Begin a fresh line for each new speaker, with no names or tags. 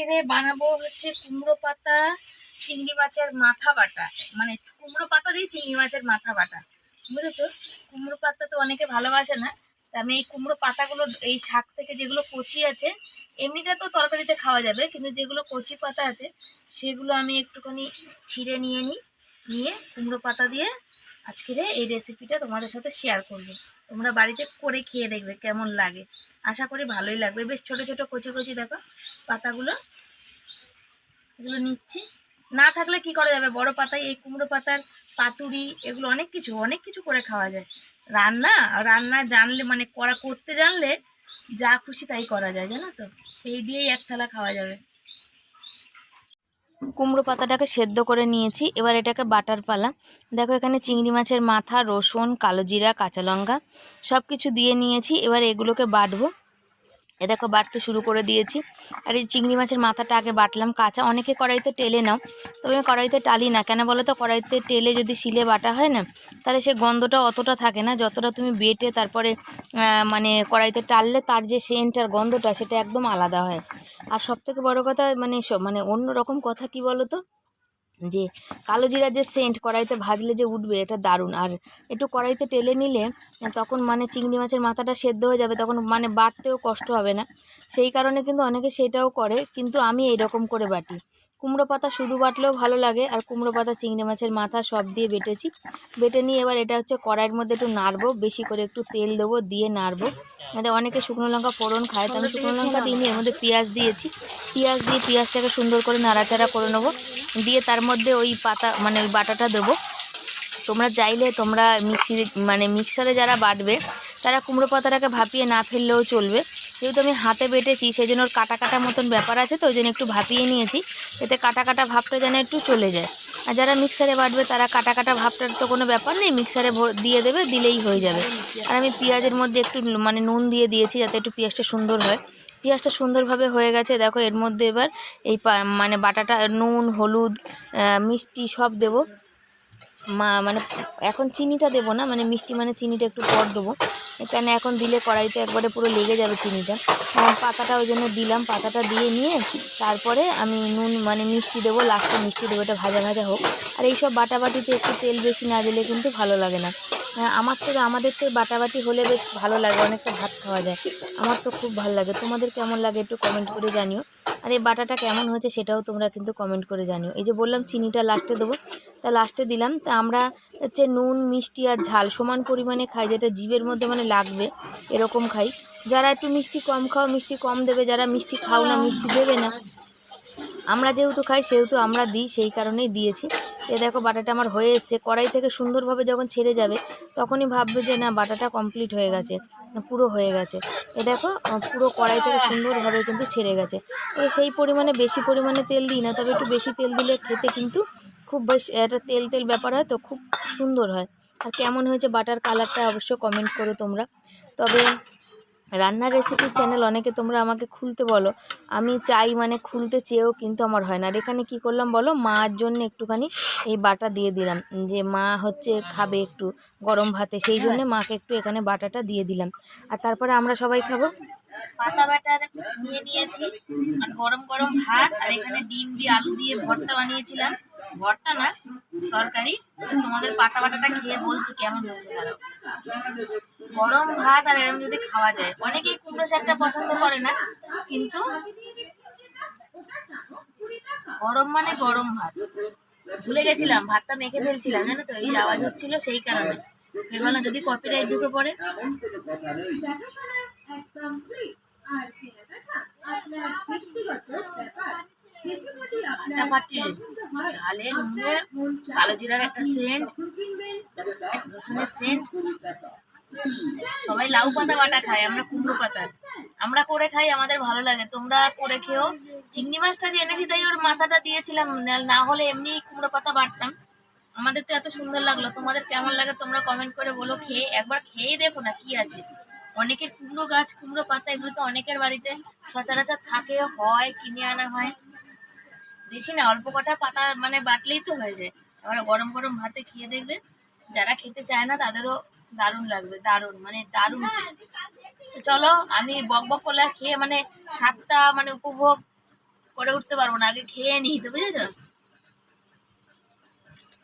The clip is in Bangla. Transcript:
আজকে বানাবো হচ্ছে কুমড়ো পাতা, চিংড়ি মাছের মাথা বাটা। মানে কুমড়ো পাতা দিয়ে চিংড়ি মাছের মাথা বাটা। বুঝেছ? কুমড়ো পাতা তো অনেকে ভালোবাসে না। আমি এই কুমড়ো পাতাগুলো, এই শাক থেকে যেগুলো কচি আছে এমনিটা তো তরকারিতে খাওয়া যাবে, কিন্তু যেগুলো কচি পাতা আছে, সেগুলো আমি একটুখানি ছিঁড়ে নিয়ে নিই, নিয়ে কুমড়ো পাতা দিয়ে আজকে এই রেসিপিটা তোমাদের সাথে শেয়ার করব। তোমরা বাড়িতে করে খেয়ে দেখবে কেমন লাগে। আশা করি ভালোই লাগবে। বেশ ছোট ছোট, কচি কচি দেখো পাতাগুলো। এগুলো নিচ্ছি। না থাকলে কি করা যাবে? বড় পাতায়, এই কুমড়ো পাতার পাতুরি, এগুলো অনেক কিছু অনেক কিছু করে খাওয়া যায়। রান্না রান্না জানলে মানে করা, করতে জানলে যা খুশি তাই করা যায়, জানো তো? সেই দিয়েই এক থালা খাওয়া যাবে। কুমড়ো পাতাটাকে সেদ্ধ করে নিয়েছি। এবার এটাকে বাটার পালা। দেখো এখানে চিংড়ি মাছের মাথা, রসুন, কালো জিরা, কাঁচা লঙ্কা সব কিছু দিয়ে নিয়েছি। এবার এগুলোকে বাটবো। এ দেখো বাটতে শুরু করে দিয়েছি। আর এই চিংড়ি মাছের মাথাটা আগে বাটলাম। কাঁচা অনেকে কড়াইতে টেলে নাও। তবে আমি কড়াইতে টালি না। কেন বলো তো? কড়াইতে টেলে যদি শিলে বাটা হয় না, তাহলে সে গন্ধটা অতটা থাকে না। যতটা তুমি বেটে তারপরে মানে কড়াইতে টাললে তার যে সেন্ট আর গন্ধটা, সেটা একদম আলাদা হয়। আর সব থেকে বড়ো কথা মানে মানে অন্য রকম কথা কি বলো তো যে কালো জিরার যে সেন্ট কড়াইতে ভাজলে যে উঠবে এটা দারুণ। আর একটু কড়াইতে টেলে নিলে তখন মানে চিংড়ি মাছের মাথাটা সেদ্ধ হয়ে যাবে, তখন মানে বাটতেও কষ্ট হবে না। সেই কারণে কিন্তু অনেকে সেটাও করে, কিন্তু আমি এইরকম করে বাটি। কুমড়ো পাতা শুধু বাটলেও ভালো লাগে, আর কুমড়ো পাতা, চিংড়ি মাছের মাথা সব দিয়ে বেটেছি। বেটে নিয়ে এবার এটা হচ্ছে কড়াইয়ের মধ্যে একটু নাড়বো, বেশি করে একটু তেল দেবো, দিয়ে নাড়বো। এতে অনেকে শুকনো লঙ্কা ফোড়ন খায় তো আমি শুকনো লঙ্কা দিইনি এর মধ্যে পেঁয়াজ দিয়েছি। পেঁয়াজ দিয়ে পেঁয়াজটাকে সুন্দর করে নাড়াচাড়া করে নেব। দিয়ে তার মধ্যে ওই পাতা মানে ওই বাটাটা দেবো। তোমরা চাইলে তোমরা মিক্সি মানে মিক্সারে যারা বাটবে তারা কুমড়ো পাতাটাকে ভাপিয়ে না ফেললেও চলবে। যেহেতু আমি হাতে বেটেছি সেই জন্য ওর কাটা কাটা মতন ব্যাপার আছে তো ওই জন্য একটু ভাপিয়ে নিয়েছি। এতে কাটা কাটা ভাবটা যেন একটু চলে যায়। আর যারা মিক্সারে বাটবে, তারা কাটা কাটা ভাবটার তো কোনো ব্যাপার নেই। মিক্সারে দিয়ে দেবে, দিলেই হয়ে যাবে। আর আমি পেঁয়াজের মধ্যে একটু মানে নুন দিয়ে দিয়েছি যাতে একটু পেঁয়াজটা সুন্দর হয়। পেঁয়াজটা সুন্দরভাবে হয়ে গেছে, দেখো এর মধ্যে এবার এই মানে বাটাটা, নুন, হলুদ মিষ্টি সব দেবো। মা মানে এখন চিনিটা দেবো না মানে মিষ্টি মানে চিনিটা একটু পর দেবো। কেন এখন দিলে কড়াইতে একবারে পুরো লেগে যাবে চিনিটা। পাতাটা ওই জন্য দিলাম পাতাটা দিয়ে নিয়ে তারপরে আমি নুন মানে মিষ্টি দেবো লাস্টে মিষ্টি দেবো এটা ভাজা ভাজা হোক। আর এইসব বাটাবাটিতে একটু তেল বেশি না দিলে কিন্তু ভালো লাগে না। হ্যাঁ, আমার থেকে আমাদের থেকে বাটাবাটি হলে বেশ ভালো লাগে অনেকটা ভাত খাওয়া যায়। আমার তো খুব ভালো লাগে। তোমাদের কেমন লাগে একটু কমেন্ট করে জানিও। আর এই বাটাটা কেমন হয়েছে সেটাও তোমরা কিন্তু কমেন্ট করে জানিও। এই যে বললাম চিনিটা লাস্টে দেবো। তা লাস্টে দিলাম। তা আমরা হচ্ছে নুন, মিষ্টি আর ঝাল সমান পরিমাণে খাই, যেটা জিভের মধ্যে মানে লাগবে, এরকম খাই। যারা একটু মিষ্টি কম খাও, মিষ্টি কম দেবে, যারা মিষ্টি খাও না, মিষ্টি দেবে না। আমরা যেহেতু খাই, সেহেতু আমরা দিই, সেই কারণেই দিয়েছি। এ দেখো, বাটাটা আমার হয়ে এসছে। কড়াই থেকে সুন্দরভাবে যখন ছেড়ে যাবে, তখনই ভাববে যে, না, বাটাটা কমপ্লিট হয়ে গেছে পুরো হয়ে গেছে। এ দেখো পুরো কড়াই থেকে সুন্দরভাবে কিন্তু ছেড়ে গেছে। তো সেই পরিমাণে বেশি পরিমাণে তেল দিই না, তবে একটু বেশি তেল দিলে খেতে কিন্তু খুব বেশ, এটা তেল তেল ব্যাপার হয় তো খুব সুন্দর হয়। আর কেমন হয়েছে বাটার কালারটা অবশ্যই কমেন্ট করো তোমরা। তবে রান্নার রেসিপির চ্যানেল অনেকে তোমরা আমাকে খুলতে বলো। আমি চাই মানে খুলতে চেয়েও কিন্তু আমার হয় না। আর এখানে কী করলাম বলো? মার জন্য একটুখানি এই বাটা দিয়ে দিলাম। যে মা হচ্ছে খাবে একটু গরম ভাতে, সেই জন্য মাকে একটু এখানে বাটাটা দিয়ে দিলাম। আর তারপরে আমরা সবাই খাব? পাতা বাটার নিয়ে নিয়েছি। আর গরম গরম ভাত, আর এখানে ডিম দিয়ে আলু দিয়ে ভর্তা বানিয়েছিলাম। ভর্তা না, তরকারি তোমাদের পাতা বাটাটা খেয়ে বলছি কেমন হয়েছে দাঁড়াও। গরম ভাত আর এরকম যদি খাওয়া যায়, অনেকেই কুমড়ো শাকটা পছন্দ করে না, কিন্তু গরম মানে গরম ভাত। ভুলে গেছিলাম, ভাতটা মেখে ফেলছিলাম, জানো তো, এই আওয়াজ হচ্ছিল সেই কারণে। ফের বললাম যদি কপিরাইট ঢুকে পড়ে। কালো জিরার একটা সেন্ট, রসুনের সেন্ট। সবাই লাউ পাতা বাটা খায়, আমরা কুমড়ো পাতা। আমরা করে খাই, আমাদের ভালো লাগে। তোমরা করে খেও। চিংড়ি মাছটা যে এনেছি, তাই ওর মাথাটা দিয়েছিলাম। না- না হলে এমনি কুমড়ো পাতা বাটতাম। আমাদের তো এত সুন্দর লাগল। তোমাদের কেমন লাগে তোমরা কমেন্ট করে বলো। খেয়ে, একবার খেয়ে দেখো না কি আছে। অনেকের কুমড়ো গাছ, কুমড়ো পাতা, এগুলো তো অনেকের বাড়িতে সচরাচর থাকে, হয়, কিনে আনা হয়। বেশি না, অল্প কটা পাতা মানে বাটলেই তো হয়ে যায়। আবার গরম গরম ভাতে খেয়ে দেখবে, যারা খেতে চায় না তাদেরও দারুণ লাগবে, দারুণ মানে দারুণ টেস্ট তো চলো, আমি বক বক করলে খেয়ে মানে সাতটা মানে উপভোগ করে উঠতে পারব না, আগে খেয়ে নিই তো, বুঝেছ?